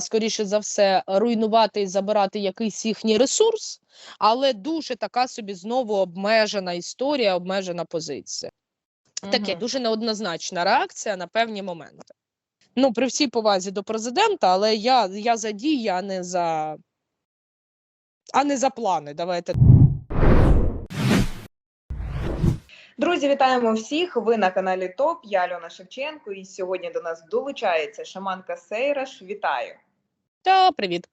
скоріше за все, руйнувати і забирати якийсь їхній ресурс, але дуже така собі знову обмежена історія, обмежена позиція. Таке дуже неоднозначна реакція на певні моменти. Ну, при всій повазі до президента, але я, я за дії, а не за, а не за плани. Давайте Друзі, вітаємо всіх. Ви на каналі ТОП. Я Альона Шевченко, і сьогодні до нас долучається шаманка Сейраш. Вітаю! та привіт.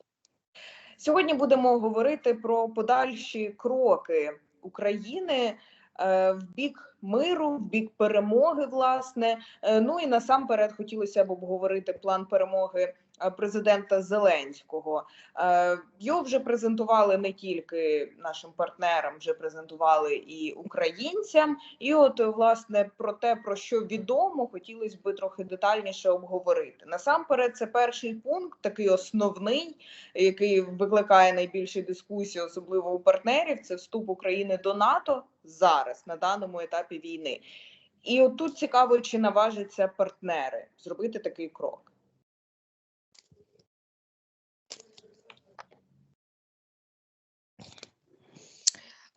Сьогодні будемо говорити про подальші кроки України е, в бік миру, в бік перемоги. Власне, Е, ну і насамперед хотілося б обговорити план перемоги президента Зеленського. Е, Його вже презентували не тільки нашим партнерам, вже презентували і українцям. І от власне про те, про що відомо, хотілося б трохи детальніше обговорити. Насамперед, це перший пункт, такий основний, який викликає найбільші дискусії, особливо у партнерів. Це вступ України до НАТО зараз на даному етапі війни. І от тут цікаво, чи наважаться партнери зробити такий крок.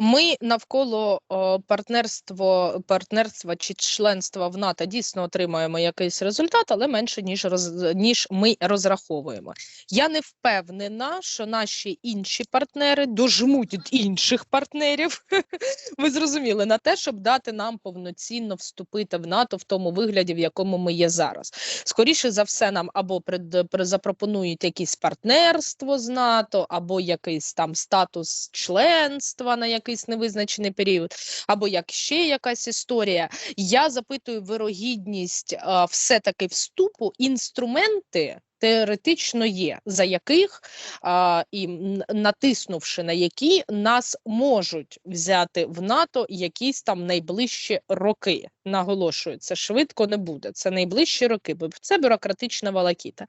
Ми навколо партнерство, партнерства чи членства в НАТО дійсно отримаємо якийсь результат, але менше ніж роз, ніж ми розраховуємо. Я не впевнена, що наші інші партнери дожмуть інших партнерів. Ви зрозуміли на те, щоб дати нам повноцінно вступити в НАТО в тому вигляді, в якому ми є зараз. Скоріше за все, нам або пред, запропонують якесь партнерство з НАТО, або якийсь там статус членства на якийсь невизначений період, або як ще якась історія. Я запитую вирогідність все-таки вступу. Інструменти теоретично є, за яких а, і натиснувши на які нас можуть взяти в НАТО якісь там найближчі роки. Наголошую, це швидко не буде. Це найближчі роки, бо це бюрократична валакіта.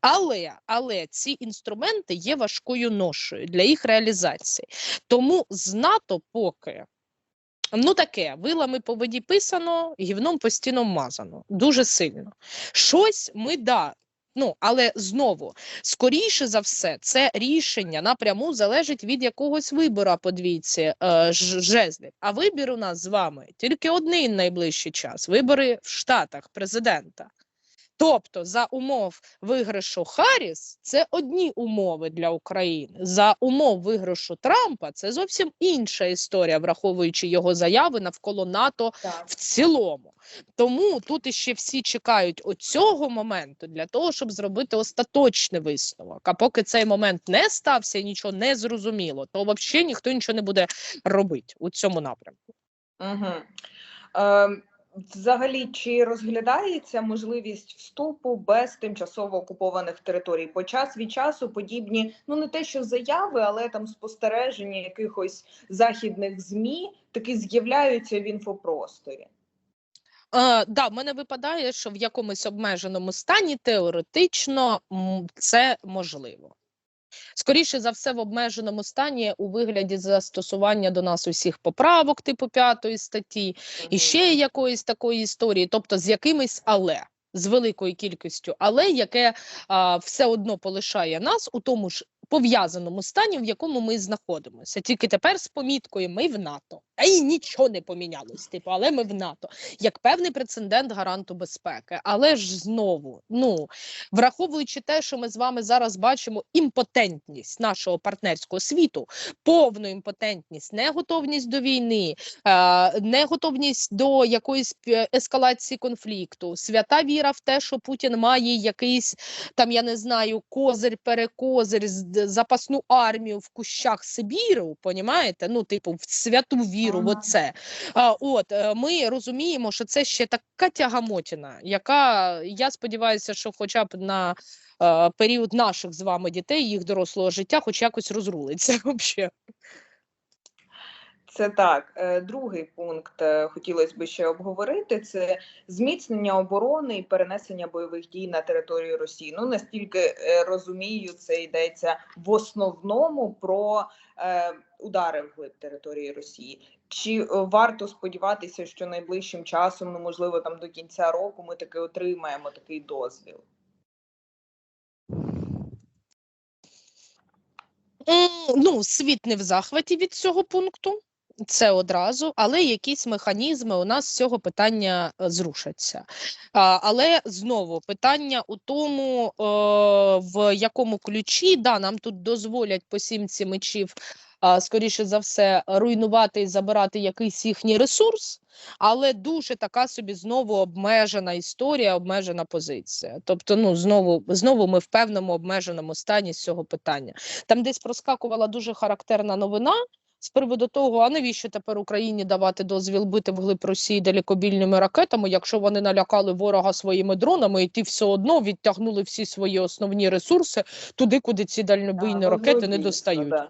Але, але ці інструменти є важкою ношою для їх реалізації. Тому з НАТО поки. Ну, таке, вилами по воді писано, гівном по стінам мазано. Дуже сильно. Щось ми да. Ну, але знову, скоріше за все, це рішення напряму залежить від якогось вибору по двійці е, жезлів. А вибір у нас з вами тільки один найближчий час: вибори в Штатах президента. Тобто, за умов виграшу Харріс це одні умови для України. За умов виграшу Трампа це зовсім інша історія, враховуючи його заяви навколо НАТО Так. в цілому. Тому тут іще всі чекають оцього моменту для того, щоб зробити остаточний висновок. А поки цей момент не стався і нічого не зрозуміло, то взагалі ніхто нічого не буде робити у цьому напрямку. Угу. Е, взагалі, чи розглядається можливість вступу без тимчасово окупованих територій? По час від часу подібні, ну не те, що заяви, але там спостереження якихось західних змі таки з'являються в інфопросторі. Е, да, в мене випадає, що в якомусь обмеженому стані теоретично це можливо. Скоріше за все, в обмеженому стані у вигляді застосування до нас усіх поправок, типу п'ятої статті, і ще якоїсь такої історії, тобто з якимись але. З великою кількістю, але яке а, все одно полишає нас у тому ж пов'язаному стані, в якому ми знаходимося. Тільки тепер з поміткою ми в НАТО. А і нічого не помінялось, типу, але ми в НАТО як певний прецедент гаранту безпеки. Але ж знову, ну враховуючи те, що ми з вами зараз бачимо імпотентність нашого партнерського світу, повну імпотентність, неготовність до війни, е, неготовність до якоїсь е, ескалації конфлікту, свята віра в те, що Путін має якийсь там, я не знаю, козир, перекозир, з- запасну армію в кущах Сибіру, понімаєте? Ну, типу, в святу віру, Ага. оце. А, от е, ми розуміємо, що це ще така тягамотіна, яка я сподіваюся, що хоча б на е, період наших з вами дітей, їх дорослого життя, хоч якось розрулиться. Взагалі. Це так. Е, Другий пункт е, хотілося б ще обговорити: це зміцнення оборони і перенесення бойових дій на територію Росії. Ну настільки е, розумію, це йдеться в основному про удари вглиб території Росії. Чи варто сподіватися, що найближчим часом, ну можливо, там до кінця року, ми таки отримаємо такий дозвіл? Ну, світ не в захваті від цього пункту. Це одразу, але якісь механізми у нас з цього питання е, зрушаться. А, але знову питання у тому, е, в якому ключі да, нам тут дозволять по сімці мечів, скоріше за все, руйнувати і забирати якийсь їхній ресурс, але дуже така собі знову обмежена історія, обмежена позиція. Тобто, ну знову знову ми в певному обмеженому стані з цього питання. Там десь проскакувала дуже характерна новина. З приводу того, а навіщо тепер Україні давати дозвіл бити вглиб Росії далекобільними ракетами, якщо вони налякали ворога своїми дронами, і ті все одно відтягнули всі свої основні ресурси туди, куди ці дальнобійні А, ну, ракети не достають. да.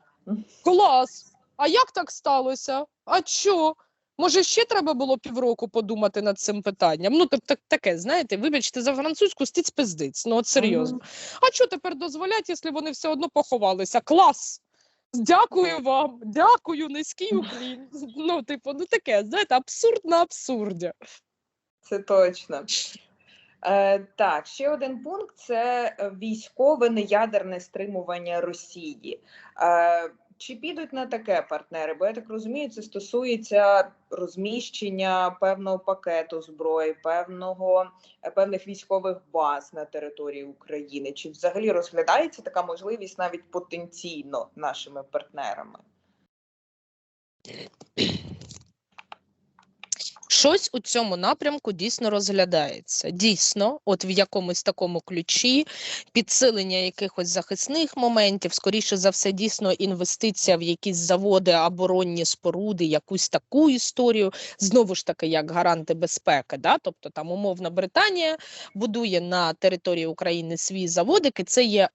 Клас! А як так сталося? А що? Може, ще треба було півроку подумати над цим питанням? Ну, так, так таке, знаєте, вибачте за французьку стиць пиздиць. Ну, от серйозно. Мгм. А що тепер дозволять, якщо вони все одно поховалися? Клас! Дякую вам, дякую, низький уклін. Ну, типу, ну таке, знаєте, абсурд на абсурді. Це точно. Е, так, ще один пункт це військове неядерне стримування Росії. Е, чи підуть на таке партнери? Бо я так розумію, це стосується розміщення певного пакету зброї, певного е, певних військових баз на території України. Чи взагалі розглядається така можливість навіть потенційно нашими партнерами? Щось у цьому напрямку дійсно розглядається. Дійсно, от в якомусь такому ключі, підсилення якихось захисних моментів, скоріше за все, дійсно інвестиція в якісь заводи, оборонні споруди, якусь таку історію. Знову ж таки, як гаранти безпеки. Да? Тобто там умовна Британія будує на території України свій заводик, і це є е,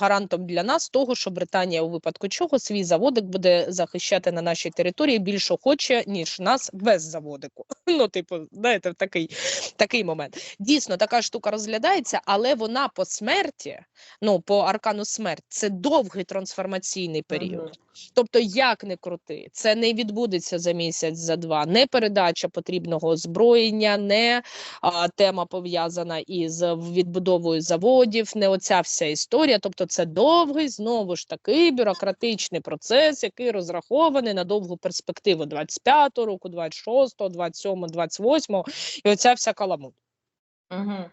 гарантом для нас того, що Британія у випадку чого свій заводик буде захищати на нашій території більш охоче, ніж нас без заводику. Ну, типу, знаєте, в такий, такий момент. Дійсно, така штука розглядається, але вона по смерті, ну по аркану смерть, це довгий трансформаційний період. Мгм. Тобто, як не крути, це не відбудеться за місяць, за два. Не передача потрібного озброєння, не а, тема пов'язана із відбудовою заводів, не оця вся історія. Тобто, це довгий, знову ж таки, бюрократичний процес, який розрахований на довгу перспективу 25-го року, 26-го, 27-го, 28-го, і оця вся каламут. Угу.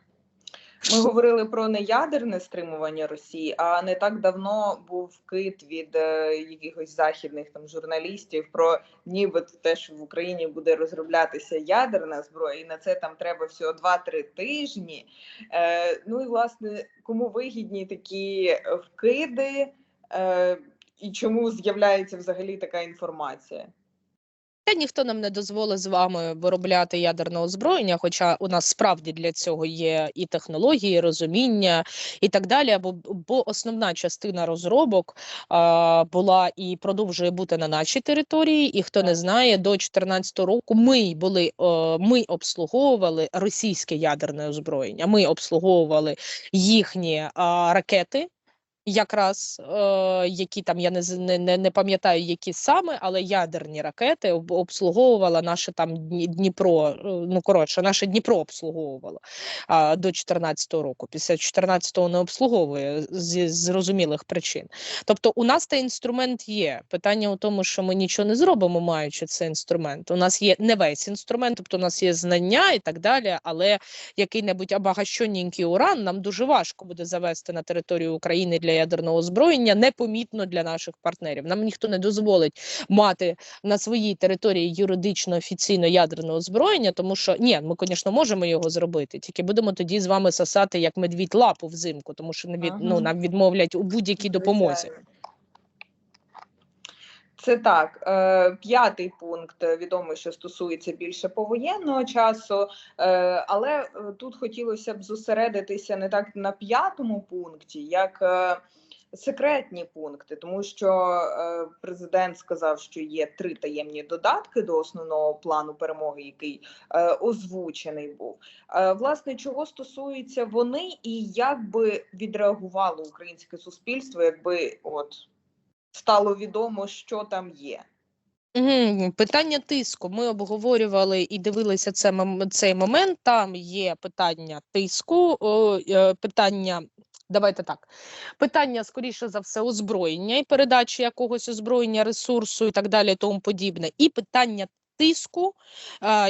Ми говорили про неядерне стримування Росії, а не так давно був вкид від е, якихось західних там журналістів про ніби те, що в Україні буде розроблятися ядерна зброя, і на це там треба всього 2-3 тижні. Е, ну і власне, кому вигідні такі вкиди, е, і чому з'являється взагалі така інформація? Та ніхто нам не дозволить з вами виробляти ядерне озброєння, хоча у нас справді для цього є і технології, і розуміння, і так далі. Бо, бо основна частина розробок а, була і продовжує бути на нашій території. І хто не знає, до 2014 року ми були е, ми обслуговували російське ядерне озброєння. Ми обслуговували їхні а, ракети. Якраз е, які там я не не, не, пам'ятаю, які саме, але ядерні ракети обслуговувала наше там Дніпро. е, Ну коротше, наше Дніпро обслуговувало а, до 14-го року. Після 14-го не обслуговує зі зрозумілих причин. Тобто, у нас цей інструмент є. Питання у тому, що ми нічого не зробимо, маючи цей інструмент. У нас є не весь інструмент, тобто у нас є знання і так далі, але який-небудь обагащенненький уран нам дуже важко буде завести на територію України для ядерного озброєння, непомітно для наших партнерів. Нам ніхто не дозволить мати на своїй території юридично офіційно ядерне озброєння, тому що ні, ми, звісно, можемо його зробити, тільки будемо тоді з вами сосати як медвідь лапу взимку, тому що ну, нам відмовлять у будь-якій допомозі. Це так. Е, П'ятий пункт е, відомо, що стосується більше повоєнного часу, е, але тут хотілося б зосередитися не так на п'ятому пункті, як секретні пункти, тому що президент сказав, що є три таємні додатки до основного плану перемоги, який озвучений був. Власне, чого стосуються вони, і як би відреагувало українське суспільство, якби от стало відомо, що там є. Питання тиску. Ми обговорювали і дивилися це, цей момент. Там є питання тиску, е, питання Давайте так. Питання, скоріше за все, озброєння і передачі якогось озброєння, ресурсу і так далі, тому подібне, і питання тиску.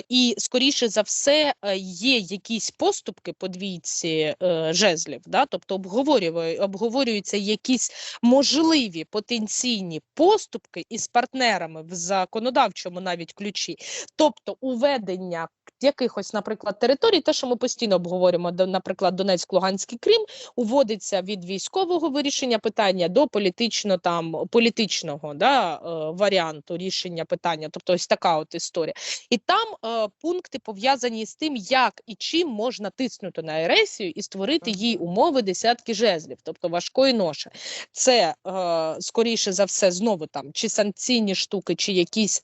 І, скоріше за все, е, є якісь поступки по двійці е, жезлів, да? тобто обговорюються якісь можливі потенційні поступки із партнерами в законодавчому навіть ключі, тобто уведення якихось, наприклад, територій, те, що ми постійно обговорюємо, наприклад, Донецьк, Луганський Крим, уводиться від військового вирішення питання до політично там політичного да, е, варіанту рішення питання. Тобто, ось така от історія. І там е, пункти пов'язані з тим, як і чим можна тиснути на агресію і створити їй умови десятки жезлів, тобто важкої ноші. Це е, скоріше за все знову там чи санкційні штуки, чи якісь.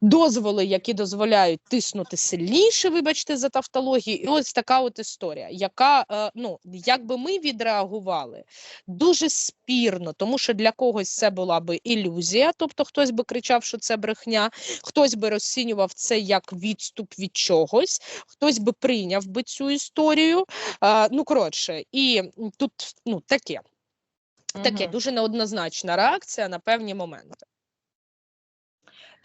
Дозволи, які дозволяють тиснути сильніше, вибачте за тавтологію, і ось така от історія, яка е, ну якби ми відреагували дуже спірно, тому що для когось це була би ілюзія, тобто хтось би кричав, що це брехня, хтось би розцінював це як відступ від чогось, хтось би прийняв би цю історію. Е, ну коротше, і тут ну таке, таке дуже неоднозначна реакція на певні моменти.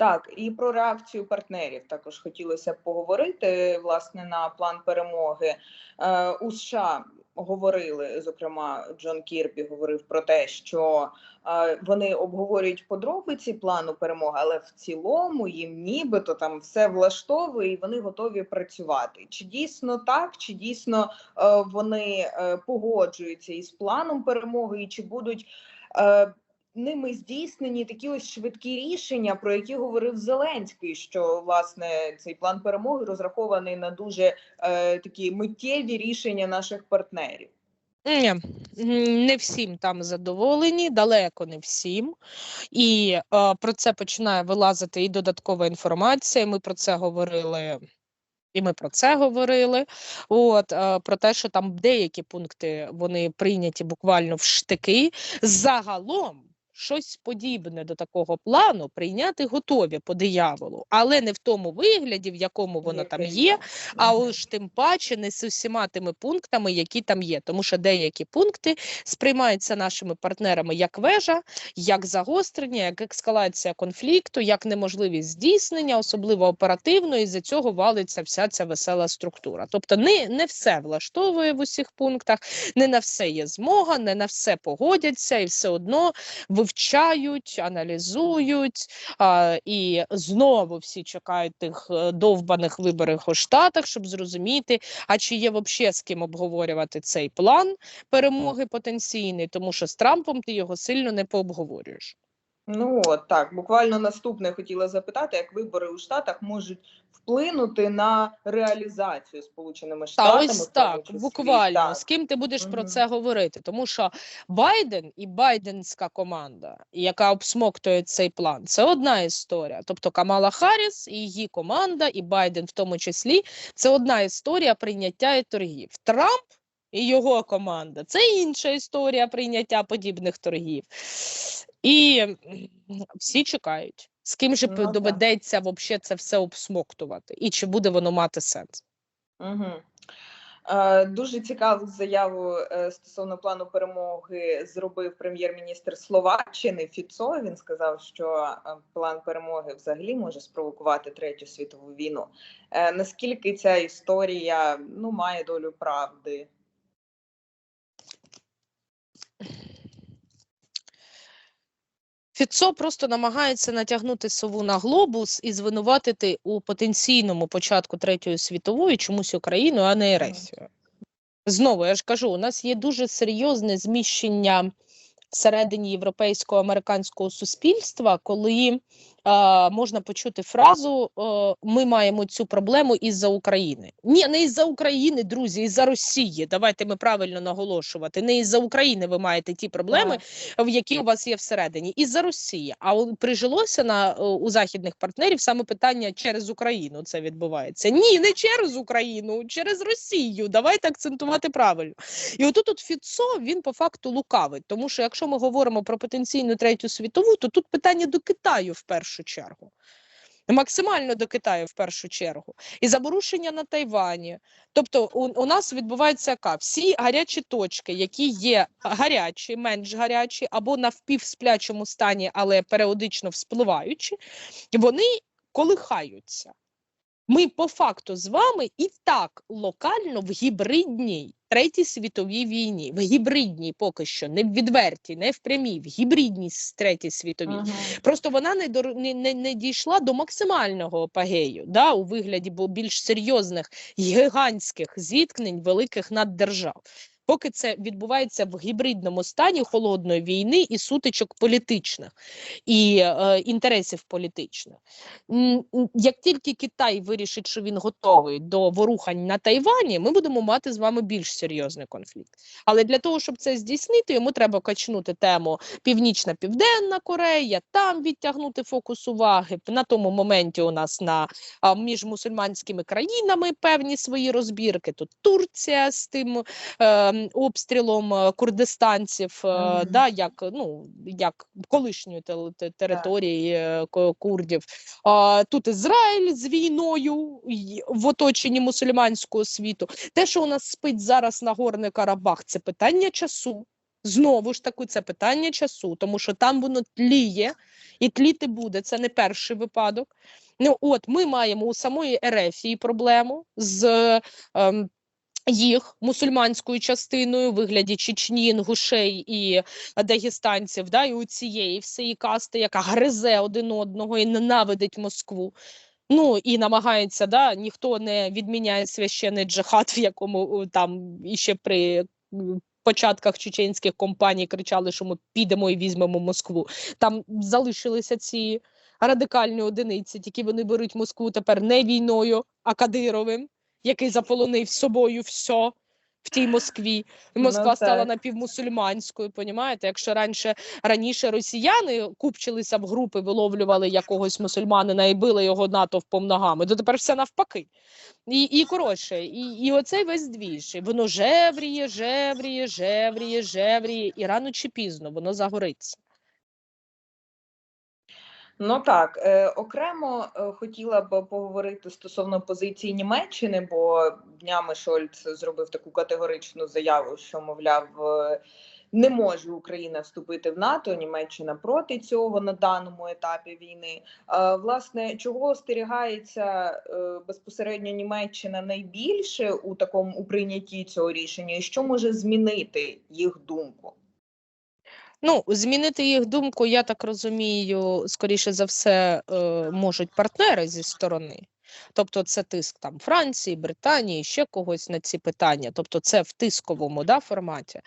Так, і про реакцію партнерів також хотілося б поговорити власне на план перемоги. Е, у США говорили, зокрема, Джон Кірбі говорив про те, що е, вони обговорюють подробиці плану перемоги, але в цілому їм нібито там все влаштовує і вони готові працювати. Чи дійсно так, чи дійсно е, вони е, погоджуються із планом перемоги, і чи будуть. Е, ними здійснені такі ось швидкі рішення, про які говорив Зеленський, що власне цей план перемоги розрахований на дуже е, такі миттєві рішення наших партнерів. Ні, не всім там задоволені, далеко не всім. І е, про це починає вилазити і додаткова інформація. Ми про це говорили. І ми про це говорили. От е, про те, що там деякі пункти вони прийняті буквально в штики. Загалом щось подібне до такого плану прийняти готові по дияволу, але не в тому вигляді, в якому воно там є, а уж тим паче не з усіма тими пунктами, які там є. Тому що деякі пункти сприймаються нашими партнерами як вежа, як загострення, як ескалація конфлікту, як неможливість здійснення, особливо оперативно, і за цього валиться вся ця весела структура. Тобто, не, не все влаштовує в усіх пунктах, не на все є змога, не на все погодяться, і все одно вивчають, аналізують. А, і знову всі чекають тих е, довбаних виборів у Штатах, щоб зрозуміти, а чи є взагалі з ким обговорювати цей план перемоги потенційний, тому що з Трампом ти його сильно не пообговорюєш. Ну от так, буквально наступне хотіла запитати, як вибори у Штатах можуть вплинути на реалізацію Сполученими Та Штатами. ось так, числі. буквально Так. з ким ти будеш про це говорити? Тому що Байден і байденська команда, яка обсмоктує цей план, це одна історія. Тобто Камала Харріс і її команда, і Байден в тому числі, це одна історія прийняття і торгів. Трамп і його команда це інша історія прийняття подібних торгів. І всі чекають. З ким же Ну, доведеться вообще це все обсмоктувати, і чи буде воно мати сенс? Угу. Е, дуже цікаву заяву е, стосовно плану перемоги зробив прем'єр-міністр Словаччини Фіцо. Він сказав, що е, план перемоги взагалі може спровокувати третю світову війну. Е, наскільки ця історія ну має долю правди? Фіцо просто намагається натягнути сову на глобус і звинуватити у потенційному початку третьої світової чомусь Україну, а не Ересію. Знову я ж кажу, у нас є дуже серйозне зміщення всередині європейського американського суспільства, коли можна почути фразу е, Ми маємо цю проблему із-за України. Ні, не із-за України, друзі, із-за Росії. Давайте ми правильно наголошувати. Не із-за України ви маєте ті проблеми, в які у вас є всередині, із-за Росії. А прижилося на е, у західних партнерів саме питання через Україну. Це відбувається. Ні, не через Україну, через Росію. Давайте акцентувати правильно. І отут от Фіцо він по факту лукавить, тому що якщо ми говоримо про потенційну третю світову, то тут питання до Китаю в першу чергу. максимально до Китаю в першу чергу, і заборушення на Тайвані. Тобто, у, у нас відбувається яка? Всі гарячі точки, які є гарячі, менш гарячі, або на впівсплячому стані, але періодично вспливаючі, вони колихаються. Ми по факту з вами і так локально в гібридній третій світовій війні, в гібридній поки що, не в відвертій, не в прямій, в гібридній третій світовій. Мгм. Просто вона не, до не, не, не дійшла до максимального апогею, да, у вигляді більш серйозних гігантських зіткнень великих наддержав. Поки це відбувається в гібридному стані холодної війни і сутичок політичних і е, інтересів політичних. Як тільки Китай вирішить, що він готовий до ворухань на Тайвані, ми будемо мати з вами більш серйозний конфлікт. Але для того, щоб це здійснити, йому треба качнути тему Північна Південна Корея, там відтягнути фокус уваги. На тому моменті у нас на а, між мусульманськими країнами певні свої розбірки. Тут Турція з тим е, обстрілом е, курдистанців, е, Мгм. да, як ну як колишньої те- те- території е, ку- курдів. А, тут Ізраїль з війною в оточенні мусульманського світу. Те, що у нас спить зараз на Горний Карабах, це питання часу. Знову ж таки, це питання часу, тому що там воно тліє і тліти буде. Це не перший випадок. Ну, от ми маємо у самої Ерефії проблему з ем, їх мусульманською частиною вигляді Чечні, інгушей і дагестанців, да, і у цієї всієї касти, яка гризе один одного і ненавидить Москву. Ну і намагається, да, ніхто не відміняє священний джихад, в якому е, там іще при початках чеченських компаній кричали, що ми підемо і візьмемо Москву. Там залишилися ці радикальні одиниці, тільки вони беруть Москву тепер не війною, а Кадировим, який заполонив собою все. В тій Москві і Ну, Москва стала напівмусульманською. Понімаєте? Якщо раніше раніше росіяни купчилися в групи, виловлювали якогось мусульманина і били його натовпом ногами, то тепер все навпаки. І, і коротше, і, і оцей весь двіж. Воно жевріє, жевріє, жевріє, жевріє, і рано чи пізно воно загориться. Ну так, е, окремо е, хотіла б поговорити стосовно позиції Німеччини, бо днями Шольц зробив таку категоричну заяву, що мовляв. е, Не може Україна вступити в НАТО, Німеччина проти цього на даному етапі війни. Е, Власне, чого остерігається е, безпосередньо Німеччина найбільше у такому у прийнятті цього рішення, і що може змінити їх думку? Ну, змінити їх думку, я так розумію, скоріше за все, е, можуть партнери зі сторони. Тобто це тиск там Франції, Британії, ще когось на ці питання. Тобто це в тисковому да, форматі.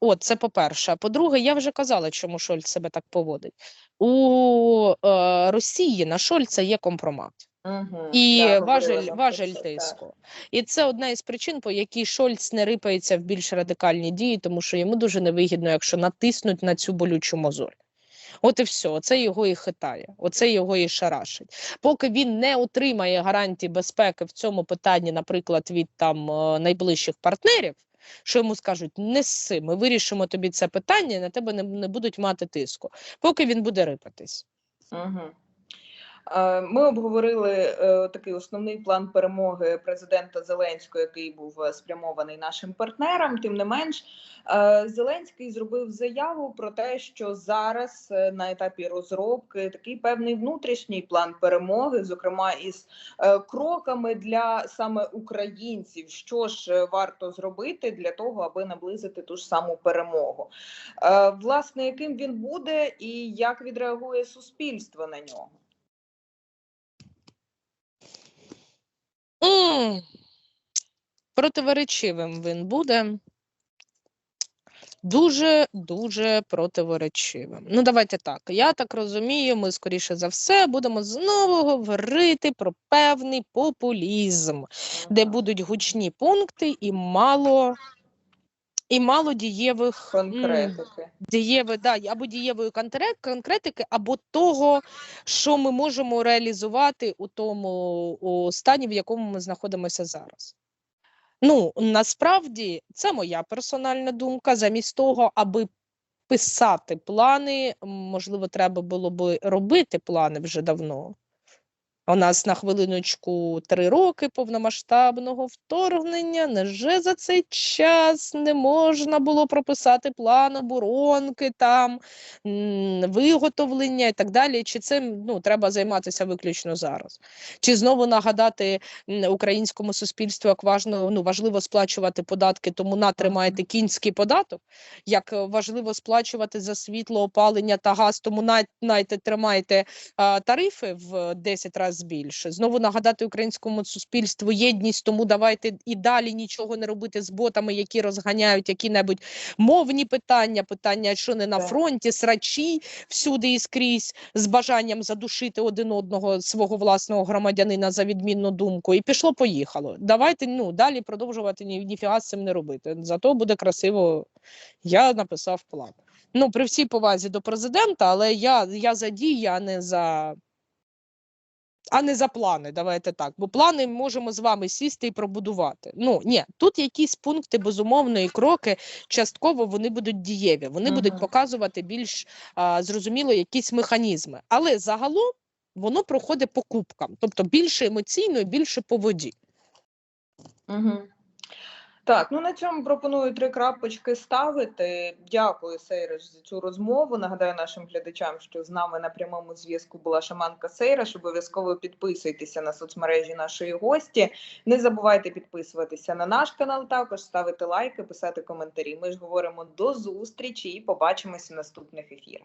От, це по-перше. А по-друге, я вже казала, чому Шольц себе так поводить. У е, Росії на Шольца є компромат. Угу. І важель, важель тиску. І це одна із причин, по якій Шольц не рипається в більш радикальні дії, тому що йому дуже невигідно, якщо натиснуть на цю болючу мозоль. От і все, оце його і хитає, оце його і шарашить. Поки він не отримає гарантій безпеки в цьому питанні, наприклад, від там е, найближчих партнерів, що йому скажуть, неси, ми вирішимо тобі це питання, на тебе не, не будуть мати тиску. Поки він буде рипатись. Угу. Ми обговорили е, такий основний план перемоги президента Зеленського, який був е, спрямований нашим партнерам. Тим не менш, е, Зеленський зробив заяву про те, що зараз е, на етапі розробки такий певний внутрішній план перемоги, зокрема із е, кроками для саме українців, що ж е, варто зробити для того, аби наблизити ту ж саму перемогу. Е, Власне, яким він буде і як відреагує суспільство на нього? М, Противоречивим він буде. Дуже дуже противоречивим. Ну, давайте так. Я так розумію, ми скоріше за все будемо знову говорити про певний популізм, де будуть гучні пункти і мало, і мало дієвих конкретики. дієві, да, або дієвої конкретики, або того, що ми можемо реалізувати у тому у стані, в якому ми знаходимося зараз. Ну, насправді, це моя персональна думка. Замість того, аби писати плани, можливо, треба було би робити плани вже давно. У нас на хвилиночку три роки повномасштабного вторгнення. Невже за цей час не можна було прописати план оборонки, там виготовлення і так далі? Чи цим ну, треба займатися виключно зараз? Чи знову нагадати українському суспільству, як важно, ну, важливо сплачувати податки, тому натримаєте кінський податок? Як важливо сплачувати за світло, опалення та газ, тому на- найте тримаєте а, тарифи в 10 разів більше. Знову нагадати українському суспільству єдність, тому давайте і далі нічого не робити з ботами, які розганяють які-небудь мовні питання, питання, що не на фронті, срачі всюди і скрізь з бажанням задушити один одного свого власного громадянина за відмінну думку. І пішло, поїхало. Давайте ну далі продовжувати ні, ніфіга з цим не робити. Зато буде красиво. Я написав план. Ну, при всій повазі до президента, але я, я за дії, а не за. А не за плани, давайте так. Бо плани можемо з вами сісти і пробудувати. Ну ні, тут якісь пункти, безумовної кроки частково вони будуть дієві. Вони будуть показувати більш а, зрозуміло якісь механізми. Але загалом воно проходить по кубкам, тобто більше емоційно і більше по воді. Угу. Так, ну на цьому пропоную три крапочки ставити. Дякую, Сейриш, за цю розмову. Нагадаю нашим глядачам, що з нами на прямому зв'язку була шаманка Сейраш. Обов'язково підписуйтеся на соцмережі нашої гості. Не забувайте підписуватися на наш канал, також ставити лайки, писати коментарі. Ми ж говоримо до зустрічі і побачимося в наступних ефірах.